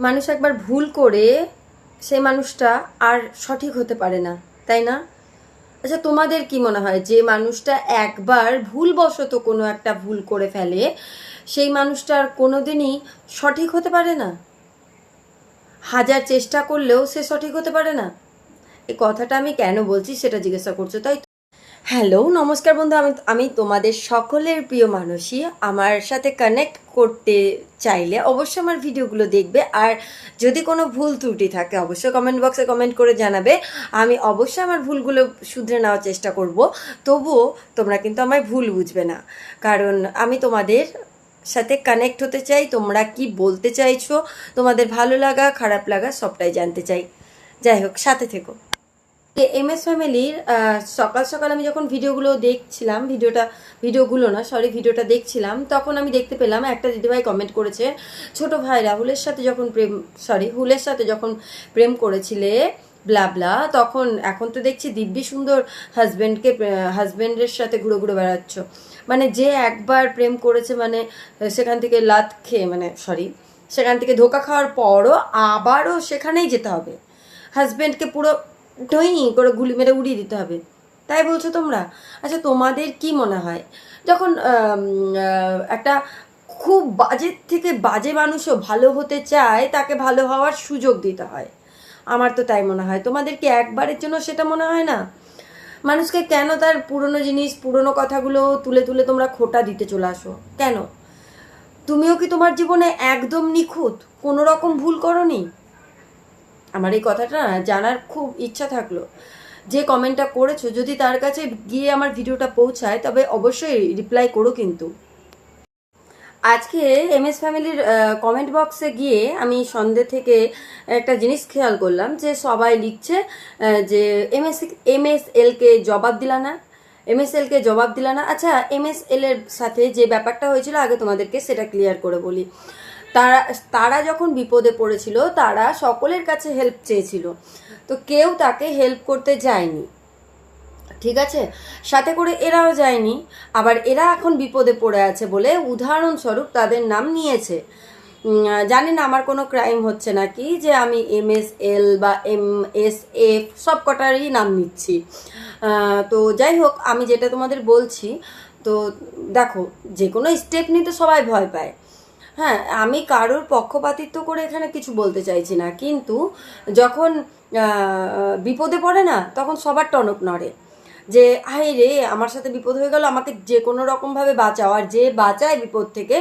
মানুষ একবার ভুল করে সে মানুষটা আর সঠিক হতে পারে না, তাই না? আচ্ছা তোমাদের কি মনে হয় যে মানুষটা একবার ভুলবশত কোনো একটা ভুল করে ফেলে, সেই মানুষটা আর কোনোদিনই সঠিক হতে পারে না? হাজার চেষ্টা করলেও সে সঠিক হতে পারে না? এই কথাটা আমি কেন বলছি সেটা জিজ্ঞাসা করছ, তাই? হ্যালো, নমস্কার বন্ধু, আমি আমি তোমাদের সকলের প্রিয় মানুষই আমার সাথে কানেক্ট করতে চাইলে অবশ্যই আমার ভিডিওগুলো দেখবে। আর যদি কোনো ভুল ত্রুটি থাকে, অবশ্যই কমেন্ট বক্সে কমেন্ট করে জানাবে। আমি অবশ্যই আমার ভুলগুলো শুধরে নেওয়ার চেষ্টা করব। তবুও তোমরা কিন্তু আমায় ভুল বুঝবে না। কারণ আমি তোমাদের সাথে কানেক্ট হতে চাই, তোমরা কি বলতে চাইছো, তোমাদের ভালো লাগা, খারাপ লাগা সবটাই জানতে চাই। যাই হোক, সাথে থেকো। এম এস ফ্যামিলির সকাল সকাল আমি যখন ভিডিওগুলো দেখছিলাম, ভিডিওটা, ভিডিওগুলো না সরি ভিডিওটা দেখছিলাম, তখন আমি দেখতে পেলাম, একটা দিদিভাই কমেন্ট করেছে, ছোট ভাই রাহুলের সাথে যখন প্রেম সরি হুলের সাথে যখন প্রেম করেছিলে ব্লা ব্লা তখন, এখন তো দেখছি দিব্যি সুন্দর হাজব্যান্ডকে হাজব্যান্ডের সাথে ঘুরে ঘুরে বেড়াচ্ছ। মানে যে একবার প্রেম করেছে মানে সেখান থেকে লাত খেয়ে মানে সরি সেখান থেকে ধোকা খাওয়ার পরও আবারও সেখানেই যেতে হবে। হাজব্যান্ডকে পুরো টই করে গুলি মেরে উড়িয়ে দিতে হবে। তাই বলছো তোমরা? আচ্ছা তোমাদের কি মনে হয়? যখন একটা খুব বাজে থেকে বাজে মানুষও ভালো হতে চায়, তাকে ভালো হওয়ার সুযোগ দিতে হয়। আমার তো তাই মনে হয়। তোমাদের কি একবারের জন্য সেটা মনে হয় না? মানুষকে কেন তার পুরনো জিনিস, পুরনো কথাগুলো তুলে তুলে তোমরা খোটা দিতে চলে আসো? কেন? তুমিও কি তোমার জীবনে একদম নিখুঁত? কোনো রকম ভুল করনি? আমার এই কথাটা জানার খুব ইচ্ছা থাকল। যে কমেন্টটা করেছ, যদি তার কাছে গিয়ে আমার ভিডিওটা পৌঁছায়, তবে অবশ্যই রিপ্লাই করো কিন্তু। আজকে এম এস ফ্যামিলির কমেন্ট বক্সে গিয়ে আমি সন্ধে থেকে একটা জিনিস খেয়াল করলাম, যে সবাই লিখছে যে এম এস এম এস এলকে জবাব দিলা না এম এস এলকে জবাব দিলা না। আচ্ছা এম এস এল এর সাথে যে ব্যাপারটা হয়েছিল, আগে তোমাদেরকে সেটা ক্লিয়ার করে বলি। তারা তারা যখন বিপদে পড়েছিল, তারা সকলের কাছে হেল্প চেয়েছিল। তো কেউ তাকে হেল্প করতে যায়নি। ঠিক আছে? সাথে করে এরাও যায়নি। আবার এরা এখন বিপদে পড়ে আছে বলে উদাহরণস্বরূপ তাদের নাম নিয়েছে। জানি না, আমার কোনো ক্রাইম হচ্ছে নাকি যে আমি এম এস এল বা এম এস এফ সব কটারই নাম নিচ্ছি। তো যাই হোক, আমি যেটা তোমাদের বলছি, তো দেখো যে কোনো স্টেপ নিতে সবাই ভয় পায়। হ্যাঁ আমি কারোর পক্ষপাতিত্ব করে এখানে কিছু বলতে চাইছি না, কিন্তু যখন বিপদে পড়ে না, তখন সবার টনক নড়ে। যে হাই রে, আমার সাথে বিপদ হয়ে গেল, আমাকে যে কোনো রকমভাবে বাঁচাও। আর যে বাঁচায় বিপদ থেকে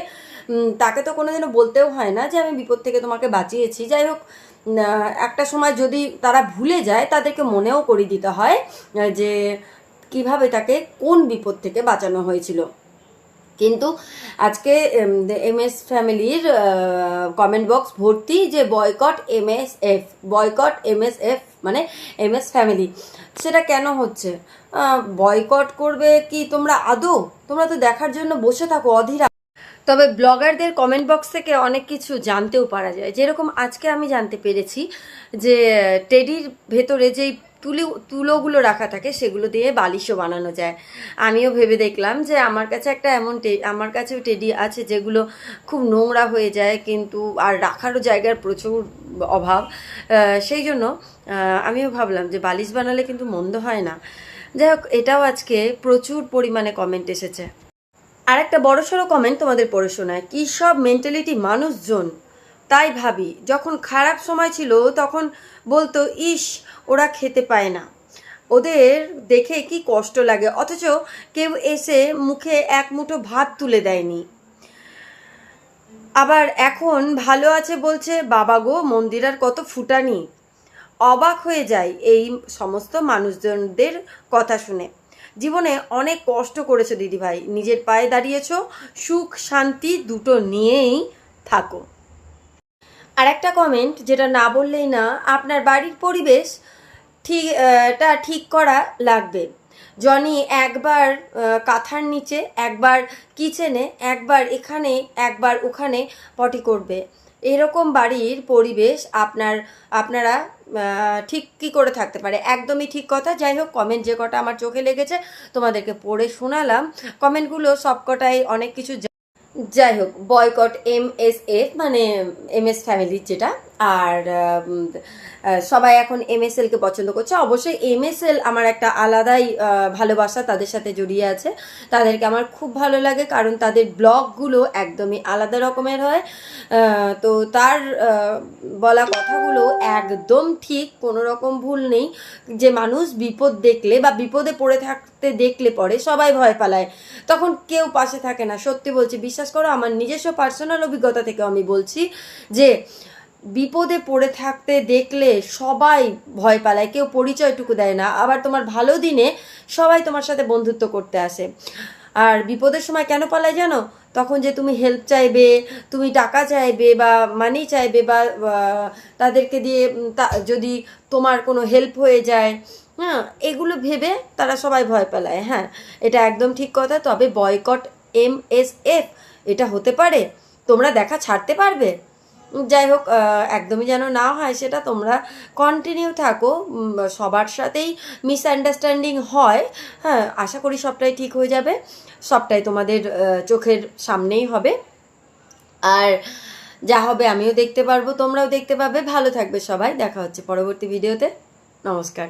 তাকে তো কোনোদিনও বলতেও হয় না যে, আমি বিপদ থেকে তোমাকে বাঁচিয়েছি। যাই হোক একটা সময় যদি তারা ভুলে যায়, তাদেরকে মনেও করিয়ে দিতে হয় যে, কীভাবে তাকে কোন বিপদ থেকে বাঁচানো হয়েছিল। কিন্তু আজকে এম এস ফ্যামিলির কমেন্ট বক্স ভর্তি যে boycott M S F boycott M S F মানে এম এস ফ্যামিলি সেটা কেন হচ্ছে? বয়কট করবে কি তোমরা আদৌ? তোমরা তো দেখার জন্য বসে থাকো, অধীরা। তবে ব্লগারদের কমেন্ট বক্স থেকে অনেক কিছু জানতেও পারা যায়। যেরকম আজকে আমি জানতে পেরেছি যে টেডির ভেতরে যেই তুলি, তুলোগুলো রাখা থাকে, সেগুলো দিয়ে বালিশও বানানো যায়। আমিও ভেবে দেখলাম যে আমার কাছে একটা এমন আমার কাছেও টেডি আছে যেগুলো খুব নোংরা হয়ে যায় কিন্তু আর রাখারও জায়গার প্রচুর অভাব। সেই জন্য আমিও ভাবলাম যে বালিশ বানালে কিন্তু মন্দ হয় না। যাই হোক, এটাও আজকে প্রচুর পরিমাণে কমেন্ট এসেছে। আর একটা বড়সড় কমেন্ট তোমাদের পড়ে শোনায়। কী সব মেন্টালিটি মানুষজন তাই ভাবি, যখন খারাপ সময় ছিল তখন বলতো, ইস, ওরা খেতে পায় না। ওদের দেখে কি কষ্ট লাগে, অথচ কেউ এসে মুখে এক মুঠো ভাত তুলে দেয়নি। আবার এখন ভালো আছে বলছে, বাবা গো, মন্দির আর কত ফুটানি। অবাক হয়ে যায় এই সমস্ত মানুষজনদের কথা শুনে। জীবনে অনেক কষ্ট করেছ, দিদিভাই। নিজের পায়ে দাঁড়িয়েছো, সুখ, শান্তি দুটো নিয়েই থাকো। আর একটা কমেন্ট যেটা না বললেই না, আপনার বাড়ির পরিবেশ ঠিক টা ঠিক করা লাগবে। জনি একবার কাঁথার নিচে, একবার কিচেনে একবার এখানে, একবার ওখানে পটি করবে। এরকম বাড়ির পরিবেশ আপনার, আপনারা ঠিক কি করে থাকতে পারে? একদমই ঠিক কথা। যাই হোক কমেন্ট যে কটা আমার চোখে লেগেছে, তোমাদেরকে পড়ে শোনালাম। কমেন্টগুলো সবকটাই অনেক কিছু যাই হোক বয়কট এম এস এফ মানে এম এস ফ্যামিলির যেটা আর সবাই এখন এম এস এলকে পছন্দ করছে। অবশ্যই এম এস এল আমার একটা আলাদাই ভালোবাসা তাদের সাথে জড়িয়ে আছে। তাদেরকে আমার খুব ভালো লাগে কারণ তাদের ব্লগগুলো একদমই আলাদা রকমের হয়। তো তার বলা কথাগুলো একদম ঠিক, কোনো রকম ভুল নেই। যে মানুষ বিপদ দেখলে বা বিপদে পড়ে থাকতে দেখলে পরে সবাই ভয় পালায়। তখন কেউ পাশে থাকে না। সত্যি বলছি, বিশ্বাস করো, আমার নিজস্ব পার্সোনাল অভিজ্ঞতা থেকে আমি বলছি যে বিপদে পড়ে থাকতে দেখলে সবাই ভয় পালায়, কেউ পরিচয়টুকু দেয় না। আবার তোমার ভালো দিনে সবাই তোমার সাথে বন্ধুত্ব করতে আসে। আর বিপদের সময় কেন পালায় জানো? তখন যে তুমি হেল্প চাইবে, তুমি টাকা চাইবে বা মানি চাইবে বা তাদেরকে দিয়ে যদি তোমার কোনো হেল্প হয়ে যায় হ্যাঁ এগুলো ভেবে তারা সবাই ভয় পালায়। হ্যাঁ এটা একদম ঠিক কথা। তবে বয়কট এম এস এফ এটা হতে পারে। তোমরা দেখা ছাড়তে পারবে। যাই হোক একদমই যেন না হয় সেটা তোমরা কন্টিনিউ থাকো। সবার সাথেই মিসআন্ডারস্ট্যান্ডিং হয়। হ্যাঁ আশা করি সবটাই ঠিক হয়ে যাবে। সবটাই তোমাদের চোখের সামনেই হবে। আর যা হবে আমিও দেখতে পারব, তোমরাও দেখতে পাবে। ভালো থাকবে সবাই। দেখা হচ্ছে পরবর্তী ভিডিওতে নমস্কার।